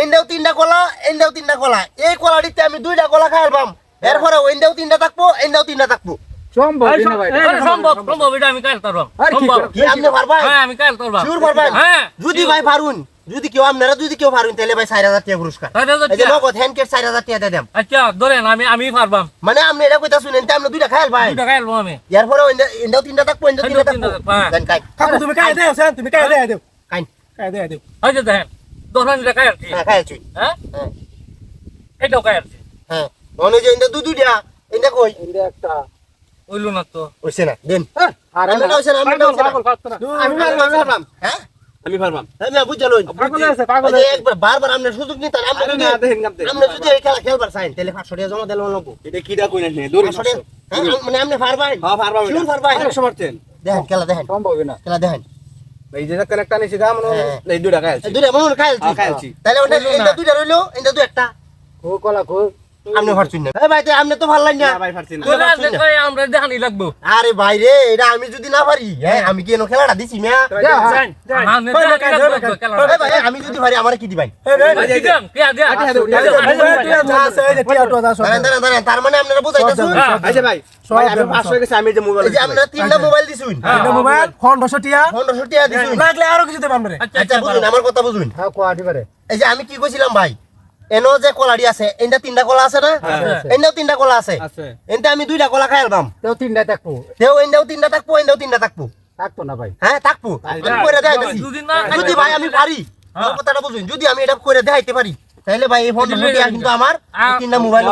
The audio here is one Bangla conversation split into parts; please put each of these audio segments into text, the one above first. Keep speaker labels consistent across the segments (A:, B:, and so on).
A: এন্ডাও তিনটা কলা এন্ডাও তিনটা কলা। এই কলাটিতে আমি দুইটা কলা খাই পাম। এরপরে ওইন্ডাও তিনটা থাকব এন্ডাও তিনটা থাকব।
B: সম্ভব না ভাই।
C: আরে সম্ভব সম্ভব এটা আমি কাল করব সম্ভব।
A: কি আপনি পারবেন
C: হ্যাঁ আমি কাল করব
A: শিওর পারবেন
C: হ্যাঁ।
A: যদি ভাই পারুন যদি কেউ আপনারা যদি কেউ পারুন তাহলে ভাই চার হাজার টাকা পুরস্কার।
C: চার হাজার
A: এই যে
C: টাকা?
A: নগদ হ্যান্ড ক্যাশ চার হাজার টাকা দেন
C: আচ্ছা ধরেন আমি আমি পারবাম।
A: মানে আপনি এটা কইতা শুনেন তা আপনি দুইটা খাইল ভাই
C: আমি।
A: তিনটা থাকব এন্ডাও তিনটা থাকব।
C: থাকব, হ্যাঁ।
A: দেন কাই
D: কাকু তুমি কাই দেও তুমি কাই দেও দেও। কাই দেও দেও।
C: হয়তো দেখেন খাই
A: হ্যাঁ
C: হ্যাঁ?
A: হ্যাঁ।
C: এটাও খাই আছি
A: হ্যাঁ। মনে যে এন্ডা দুই দুইটা এন্ডা কই?
B: এটা একটা।
C: ওইলো না তো।
A: হইছে না। দেন।
B: আর
A: আমি না হইছে না আমি না আমি পারলাম হ্যাঁ?
E: আমি
A: হ্যাঁ না বুঝা লই
D: পাগল আছে পাগল আছে
A: একবার বারবার আপনি সুযোগ নিতেন আপনি
E: আরে
A: যদি
E: না দেখেন কামতে
A: আপনি যদি এই খেলা খেলবার চাইন তাহলে পাঁচশো টাকা জমা দিলে লাগবো।
E: এটা কি দা কইনা নে দূরে
A: পাঁচশো টাকা হ্যাঁ মানে পারবেন
E: হ্যাঁ পার্সেন্ট
A: দেখেন খেলা দেখেন।
B: সম্ভব না।
A: খেলা দেখেন।
E: এই যে কানেক্ট আনিছি গা মনে
A: হ্যাঁ।
E: এই দুইটা খাই
A: এই দুইটা মনে খাইলছি
E: হ্যাঁ,
A: তাহলে ওটা দুইটা রইল এটা দুই একটা।
B: খো কলা খো
A: আপনি পারছেন না। এই ভাই তো আপনি তো ভালো লাগে
E: না ভাই পারছি না।
C: আমরা দেখানি লাগবো।
A: আরে ভাই রে এটা আমি যদি না পারি হ্যাঁ আমি কি এনো খেলাটা দিছি মিয়া
D: না
C: খেলা
A: এই ভাই আমি যদি পারি আমার কি দিবাই?
E: আচ্ছা,
A: তার মানে আপনারা বুঝাইতেছুন?
C: হ্যাঁ।
E: আচ্ছা ভাই আমি। গেছে আমি যে মোবাইল
A: এই যে আপনারা তিনটা মোবাইল দিছুন?
D: এটা মোবাইল ফোন 200 টিয়া।
A: পনেরোশো টাকা দিছুন?
D: লাগলে আরও কিছু দেব আমরা
C: আচ্ছা
A: আচ্ছা বুঝুন আমার কথা বুঝুন।
B: হ্যাঁ কোয়াটি পারে
A: এই যে আমি কি কইছিলাম ভাই? এনো যে কলাড়ি আছে এটা তিনটা কলা আছে না
E: হ্যাঁ।
A: এন্ডাও তিনটা কলা আছে
E: আছে
A: এনটা আমি দুইটা কলা খাই আলবাম
B: তেও তিনটা থাকব
A: তেও এন্ডাও তিনটা থাকব এন্ডাও তিনটা থাকব
B: থাকতো না ভাই
A: হ্যাঁ থাকব আমি যদি ভাই আমি পারি কথাটা বুঝুন যদি আমি এটা করে দেখাইতে পারি তাহলে ভাই এই ফোনটা টাকা কিন্তু আমার তিনটা মোবাইল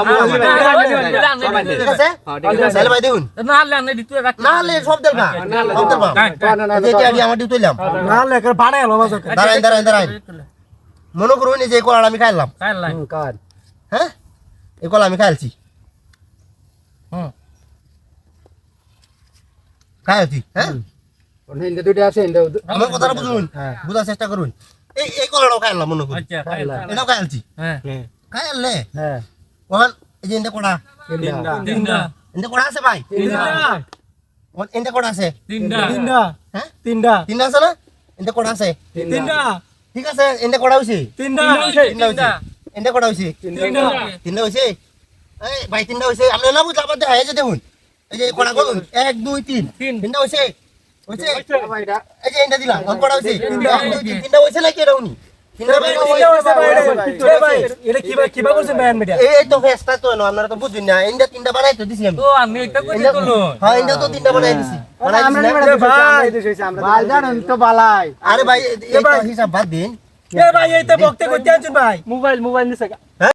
A: ঠিক আছে তাহলে ভাই দেখুন
C: না হলে না দিতে রাখ
A: না হলে সব দেবা সব দেবা
B: না না
A: এটা আমার ডিউটি লইলাম
D: না লেকে বাড়াই হলো
A: দাঁড়াই দাঁড়াই দাঁড়াই মনে করুন এই যে এই কলাটা আমি খাইলাম।
C: খাইলাই
B: কার?
A: হ্যাঁ? এই কলা আমি খাইলছি
C: হুম।
A: খাইলছি হ্যাঁ?
B: ইন্দে দুইটা আছে
A: আমার কথাটা বুঝুন
B: হ্যাঁ।
A: বুঝার চেষ্টা করুন। এই এই কলাটাও খাইলাম মনে করুন।
C: আচ্ছা
A: এটাও খাইলছি
C: হ্যাঁ।
A: খাইলে?
B: হ্যাঁ।
A: ওখান এই যে এনটা কড়া।
B: তিনটা।
C: তিনটা।
A: এনটা কড়া আছে ভাই?
D: তিনটা।
A: ওখান কড়া আছে।
C: তিনটা।
D: তিনটা।
A: হ্যাঁ?
D: তিনটা।
A: তিনটা আছে না? এনটা কড়া আছে।
D: তিনটা।
A: ঠিক আছে এনটা কড়া হইছে
D: তিনটা।
A: তিনটা হইছে এনটা কড়া হইছে
D: তিনটা।
A: তিনটা হইছে এই ভাই তিনটা হইছে আপনি না বুঝলা বাদ দেখা যে দেখুন এই যে কড়া করুন এক দুই তিন।
C: তিন।
A: তিনটা হইছে হইছে
B: এটা।
A: এই যে এনটা দিলাম কড়া হইছে তিনটা। হইছে নাকি এটা উনি তিনটা হইছে
D: তিনটা হইছে ভাই এটা। এ ভাই এটা কি ভাই কিবা করছেন ভাই মিডিয়া
A: এই এই তো ফেসটা তো না আপনারা তো বুঝুন না। এনটা তিনটা বানাই তো দিছি আমি।
C: তো আমি এটা কই
A: এনটা
C: দিলো।
A: হ্যাঁ এনটা তো তিনটা বানাই দিছি। বানাই দিছি না?
B: ভাই। জানেন
A: আরে ভাই হিসাব বাদ দিন।
D: ভাই এইটা বক্তে করতে আছেন ভাই। মোবাইল মোবাইল নিছে